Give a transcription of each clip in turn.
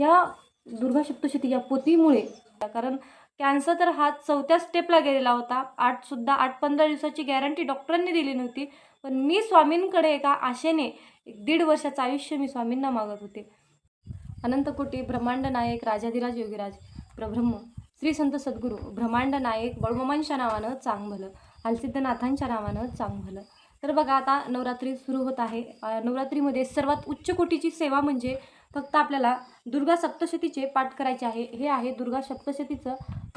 ह्या दुर्गा सप्तशती या पोथीमुळे. कारण कॅन्सर तर हा चौथ्या स्टेपला गेलेला होता. आठसुद्धा आठ पंधरा दिवसाची गॅरंटी डॉक्टरांनी दिली नव्हती. पण मी स्वामींकडे एका आशेने एक दीड वर्षाचं आयुष्य मी स्वामींना मागत होते. अनंतकोटी ब्रह्मांड नायक राजाधिराज योगीराज प्रब्रह्म श्री संत सद्गुरू ब्रह्मांड नायक बळमामांच्या नावानं चांग भलं हालसिद्धनाथांच्या नावानं चांग भलं तर बघा आता नवरात्री सुरू होत आहे. नवरात्रीमध्ये सर्वात उच्च कोटीची सेवा म्हणजे फक्त आपल्याला दुर्गा सप्तशतीचे पाठ करायचे आहे. हे आहे दुर्गा सप्तशतीचं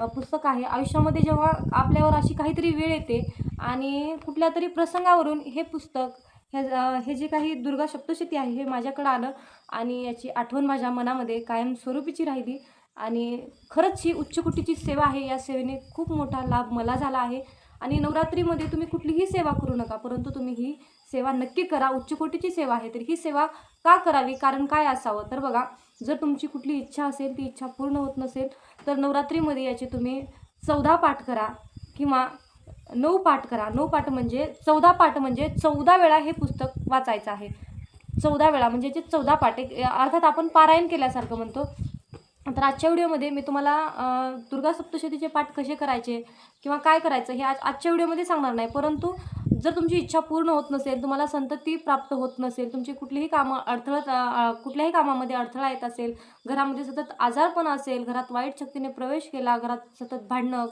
पुस्तक आहे. आयुष्यामध्ये जेव्हा आपल्यावर अशी काहीतरी वेळ येते आणि कुठल्या तरी प्रसंगावरून हे पुस्तक हे हे जे काही दुर्गा सप्तशती आहे हे माझ्याकडं आलं आणि याची आठवण माझ्या मनामध्ये कायम स्वरूपीची राहिली आणि खरंच ही उच्चकोटीची सेवा आहे. या सेवेने खूप मोठा लाभ मला झाला आहे आणि नवरात्रीमध्ये तुम्ही कुठलीही सेवा करू नका परंतु तुम्ही ही सेवा नक्की करा. उच्च कोटीची सेवा आहे तर ही सेवा का करावी? कारण काय असावं? तर बघा जर तुमची कुठली इच्छा असेल ती इच्छा पूर्ण होत नसेल तर नवरात्रीमध्ये याचे तुम्ही चौदा पाठ करा किंवा नऊ पाठ करा. नऊ पाठ म्हणजे चौदा पाठ म्हणजे चौदा वेळा हे पुस्तक वाचायचं आहे. चौदा वेळा म्हणजे जे चौदा पाठ एक अर्थात आपण पारायण केल्यासारखं म्हणतो. तर आजच्या व्हिडिओमध्ये मी तुम्हाला दुर्गा सप्तशतीचे पाठ कसे करायचे किंवा काय करायचं हे आज आजच्या व्हिडिओमध्ये सांगणार नाही. परंतु जर तुमची इच्छा पूर्ण होत नसेल तुम्हाला संतती प्राप्त होत नसेल तुमची कुठलीही कामं अडथळत कुठल्याही कामामध्ये अडथळा येत असेल घरामध्ये सतत आजारपण असेल घरात वाईट शक्तीने प्रवेश केला घरात सतत भांडणं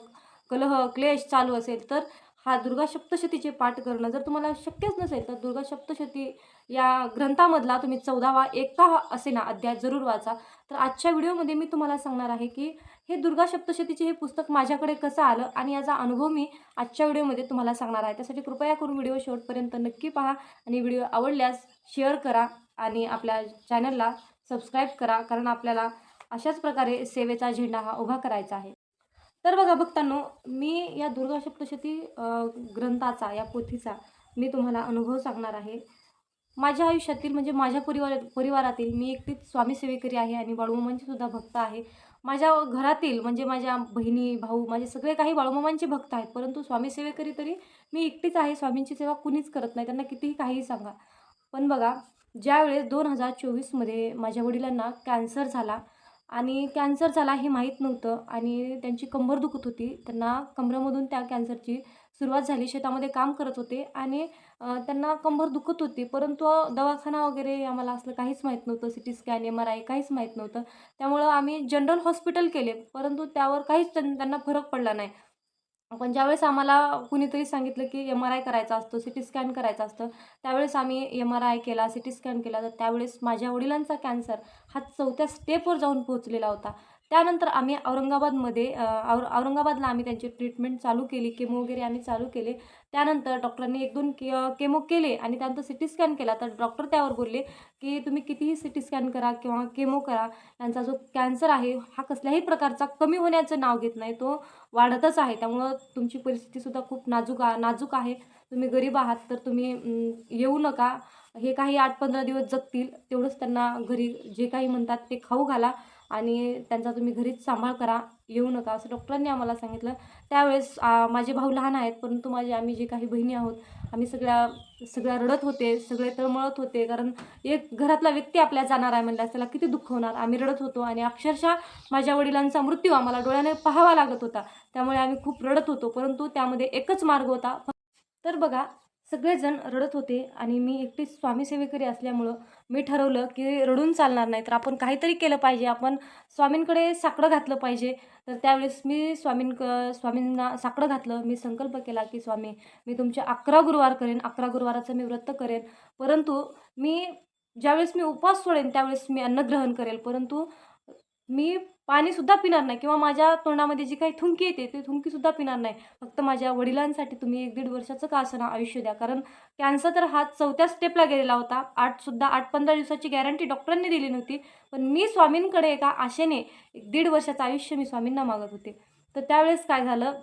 कलह क्लेश चालू असेल तर हा दुर्गा सप्तशतीचे पाठ करणं. जर तुम्हाला शक्यच नसेल तर दुर्गा सप्तशती या ग्रंथामधला तुम्ही चौदावा एका असे ना अध्याय जरूर वाचा. तर आजच्या व्हिडिओमध्ये मी तुम्हाला सांगणार आहे की हे दुर्गा सप्तशतीचे हे पुस्तक माझ्याकडे कसं आलं आणि याचा अनुभव मी आजच्या व्हिडिओमध्ये तुम्हाला सांगणार आहे. त्यासाठी कृपया करून व्हिडिओ शेवटपर्यंत नक्की पहा आणि व्हिडिओ आवडल्यास शेअर करा आणि आपल्या चॅनलला सबस्क्राईब करा कारण आपल्याला अशाच प्रकारे सेवेचा झेंडा हा उभा करायचा आहे. तर बघा बघतानो मी या दुर्गा सप्तशती ग्रंथाचा या पोथीचा मी तुम्हाला अनुभव सांगणार आहे. माझ्या आयुष्यातील म्हणजे माझ्या परिवार परिवारातील मी एकटीच स्वामी सेवेकरी आहे आणि बाळूमामांची सुद्धा भक्त आहे. माझ्या घरातील म्हणजे माझ्या बहिणी भाऊ माझे सगळे काही बाळूमामांचे भक्त आहेत परंतु स्वामी सेवेकरी तरी मी एकटीच आहे. स्वामींची सेवा कुणीच करत नाही त्यांना कितीही काहीही सांगा. पण बघा ज्यावेळेस दोन हजार चोवीसमध्ये माझ्या वडिलांना कॅन्सर झाला आणि कॅन्सर झाला हे माहीत नव्हतं आणि त्यांची कंबर दुखत होती. त्यांना कमरेमधून त्या कॅन्सरची सुरुवात झाली. शेतामध्ये काम करत होते आणि त्यांना कंबर दुखत होती. परंतु दवाखाना वगैरे आम्हाला असलं काहीच माहीत नव्हतं. C T scan M R I काहीच माहीत नव्हतं. त्यामुळं आम्ही जनरल हॉस्पिटल केले. परंतु त्यावर काहीच त्यां- त्यांना फरक पडला नाही. पण ज्यावेळेस आम्हाला कुणीतरी सांगितलं की एम आर आय करायचा असतो सी टी स्कॅन करायचं असतं त्यावेळेस आम्ही एम आर आय केला सी टी स्कॅन केला तर त्यावेळेस माझ्या वडिलांचा कॅन्सर हा चौथ्या स्टेपवर जाऊन पोहोचलेला होता. त्यानंतर आम्ही औरंगाबादमध्ये और औरंगाबादला आम्ही त्यांची ट्रीटमेंट चालू केली केमो वगैरे आम्ही चालू केले. त्यानंतर डॉक्टरांनी एक दोन के केमो केले आणि त्यानंतर सी टी स्कॅन केला. तर डॉक्टर त्यावर बोलले की तुम्ही कितीही सी टी स्कॅन करा किंवा केमो करा यांचा जो कॅन्सर आहे हा कसल्याही प्रकारचा कमी होण्याचं नाव घेत नाही. तो वाढतच आहे. त्यामुळं तुमची परिस्थितीसुद्धा खूप नाजूक आ नाजूक आहे. तुम्ही गरीब आहात तर तुम्ही येऊ नका. हे काही आठ पंधरा दिवस जगतील तेवढंच त्यांना घरी जे काही म्हणतात ते खाऊ घाला आणि त्यांचा तुम्ही घरीच सांभाळ करा येऊ नका असं डॉक्टरांनी आम्हाला सांगितलं. त्यावेळेस माझे भाऊ लहान आहेत परंतु माझे आम्ही जे काही बहिणी आहोत आम्ही सगळ्या सगळ्या रडत होते सगळे तळमळत होते कारण एक घरातला व्यक्ती आपल्या जाणार आहे म्हणल्यास त्याला किती दुःख होणार. आम्ही रडत होतो आणि अक्षरशः माझ्या वडिलांचा मृत्यू आम्हाला डोळ्याने पाहावा लागत होता. त्यामुळे आम्ही खूप रडत होतो परंतु त्यामध्ये एकच मार्ग होता. तर बघा सगळेजण रडत होते आणि मी एकटीच स्वामीसेवेकरी असल्यामुळं मी ठरवलं की रडून चालणार नाही. तर आपण काहीतरी केलं पाहिजे. आपण स्वामींकडे साकडं घातलं पाहिजे. तर त्यावेळेस मी स्वामींक स्वामींना साकडं घातलं. मी संकल्प केला की स्वामी मी तुमचे अकरा गुरुवार करेन. अकरा गुरुवाराचं मी व्रत करेन. परंतु मी ज्यावेळेस मी उपवास सोडेन त्यावेळेस मी अन्नग्रहण करेल. परंतु मी पाणीसुद्धा पिणार नाही किंवा माझ्या तोंडामध्ये जी काही थुंकी येते ते थुंकीसुद्धा पिणार नाही. फक्त माझ्या वडिलांसाठी तुम्ही एक दीड वर्षाचं का असं आयुष्य द्या. कारण कॅन्सर तर हा चौथ्या स्टेपला गेलेला होता. आठसुद्धा आठ पंधरा दिवसाची गॅरंटी डॉक्टरांनी दिली नव्हती. पण मी स्वामींकडे एका आशेने एक दीड वर्षाचं आयुष्य मी स्वामींना मागत होते. तर त्यावेळेस काय झालं?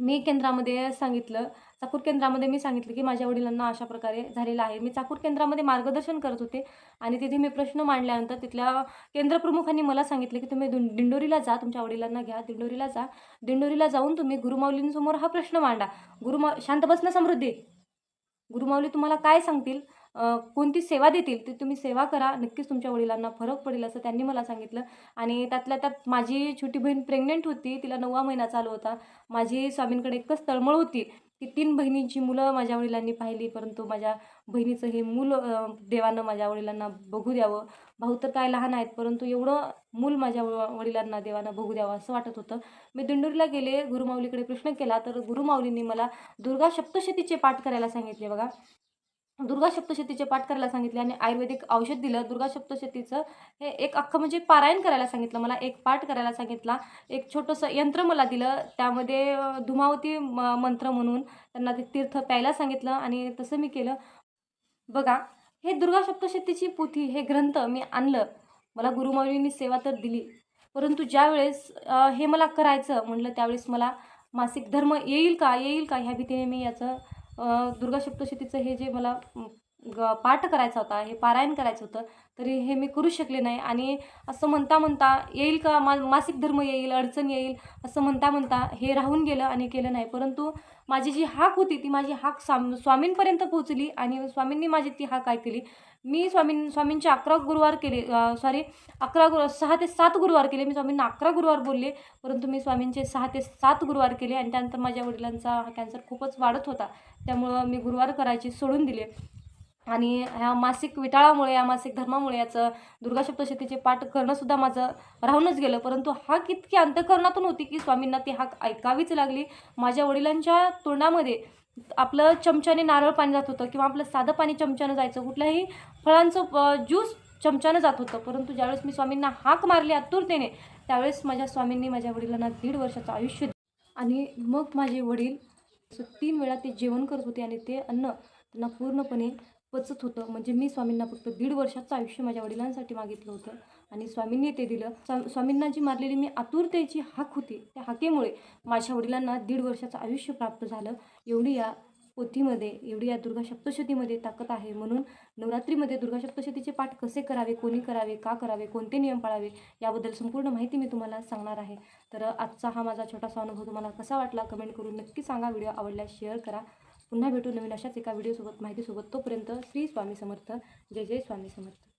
मी केंद्रामध्ये सांगितलं चाकूर केंद्रामध्ये मी सांगितलं की माझ्या वडिलांना अशा प्रकारे झालेलं आहे. मी चाकूर केंद्रामध्ये मार्गदर्शन करत होते आणि तिथे मी प्रश्न मांडल्यानंतर तिथल्या केंद्रप्रमुखांनी मला सांगितलं की तुम्ही दुं दिंडोरीला जा तुमच्या वडिलांना घ्या दिंडोरीला जा. दिंडोरीला जाऊन तुम्ही गुरुमाऊलींसमोर हा प्रश्न मांडा. गुरुमा शांत बसणं समृद्धी गुरुमाऊली तुम्हाला काय सांगतील? कोणती सेवा देतील ती तुम्ही सेवा करा. नक्कीच तुमच्या वडिलांना फरक पडेल असं त्यांनी मला सांगितलं. आणि त्यातल्या त्यात माझी छोटी बहीण प्रेग्नेंट होती. तिला नववा महिना चालू होता. माझी स्वामींकडे एकच तळमळ होती की तीन बहिणींची मुलं माझ्या वडिलांनी पाहिली. परंतु माझ्या बहिणीचं हे मूल देवानं माझ्या वडिलांना बघू द्यावं. भाऊ तर काय लहान आहेत परंतु एवढं मूल माझ्या वडिलांना देवानं बघू द्यावं असं वाटत होतं. मी दिंडोरीला गेले. गुरुमाऊलीकडे प्रश्न केला. तर गुरुमाऊलींनी मला दुर्गा सप्तशतीचे पाठ करायला सांगितले बघा. दुर्गा सप्तशतीचे पाठ करायला सांगितले आणि आयुर्वेदिक औषध दिलं. दुर्गा सप्तशतीचं हे एक अख्खं म्हणजे पारायण करायला सांगितलं. मला एक पाठ करायला सांगितला. एक छोटंसं यंत्र मला दिलं. त्यामध्ये धुमावती म मंत्र म्हणून त्यांना ते तीर्थ प्यायला सांगितलं आणि तसं मी केलं. बघा हे दुर्गा सप्तशतीची पोथी हे ग्रंथ मी आणलं. मला गुरुमाऊलींनी सेवा तर दिली. परंतु ज्यावेळेस हे मला करायचं म्हटलं त्यावेळेस मला मासिक धर्म येईल का? येईल का? ह्या भीतीने मी याचं दुर्गा सप्तशतीचं हे जे मला ग पाठ करायचा होता हे पारायण करायचं होतं तरी हे मी करू शकले नाही. आणि असं म्हणता म्हणता येईल का मा मासिक धर्म येईल अडचण येईल असं म्हणता म्हणता हे राहून गेलं आणि केलं नाही. परंतु माझी जी हाक होती ती माझी हाक साम स्वामींपर्यंत पोहोचली आणि स्वामींनी माझी ती हाक ऐकली. मी स्वामीं स्वामींचे अकरा गुरुवार केले सॉरी अकरा गुरु सहा ते सात गुरुवार केले. मी स्वामींना अकरा गुरुवार बोलले परंतु मी स्वामींचे सहा ते सात गुरुवार केले आणि त्यानंतर माझ्या वडिलांचा हा कॅन्सर खूपच वाढत होता. त्यामुळं मी गुरुवार करायची सोडून दिले. आणि ह्या मासिक विटाळामुळे या मासिक धर्मामुळे याचं दुर्गा सप्तशतीचे पाठ करणंसुद्धा माझं राहूनच गेलं. परंतु हाक इतकी अंतकरणातून होती की स्वामींना ती हाक ऐकावीच लागली. माझ्या वडिलांच्या तोंडामध्ये आपलं चमच्याने नारळ पाणी जात होतं किंवा आपलं साधं पाणी चमच्यानं जायचं. कुठल्याही फळांचं ज्यूस चमच्यानं जात होतं. परंतु ज्यावेळेस मी स्वामींना हाक मारली आतुरतेने त्यावेळेस माझ्या स्वामींनी माझ्या वडिलांना दीड वर्षाचं आयुष्य दिलं. आणि मग माझे वडील तीन वेळा ते जेवण करत होते आणि ते अन्न त्यांना पूर्णपणे पचत होतं. म्हणजे मी स्वामींना फक्त दीड वर्षाचं आयुष्य माझ्या वडिलांसाठी मागितलं होतं. आणि स्वामींनी ते दिलं. स्वा स्वामींना जी मारलेली मी आतुरतेची हाक होती. त्या हाकेमुळे माझ्या वडिलांना दीड वर्षाचं आयुष्य प्राप्त झालं. एवढी या पोथीमध्ये एवढी या दुर्गा सप्तशतीमध्ये ताकद आहे म्हणून नवरात्रीमध्ये दुर्गा सप्तशतीचे पाठ कसे करावे कोणी करावे का करावे कोणते नियम पाळावे याबद्दल संपूर्ण माहिती मी तुम्हाला सांगणार आहे. तर आजचा हा माझा छोटासा अनुभव तुम्हाला कसा वाटला कमेंट करून नक्की सांगा. व्हिडिओ आवडल्यास शेअर करा. पुन्हा भेटू नवीन अशाच एका व्हिडिओसोबत माहितीसोबत. तोपर्यंत श्री स्वामी समर्थ. जय जय स्वामी समर्थ.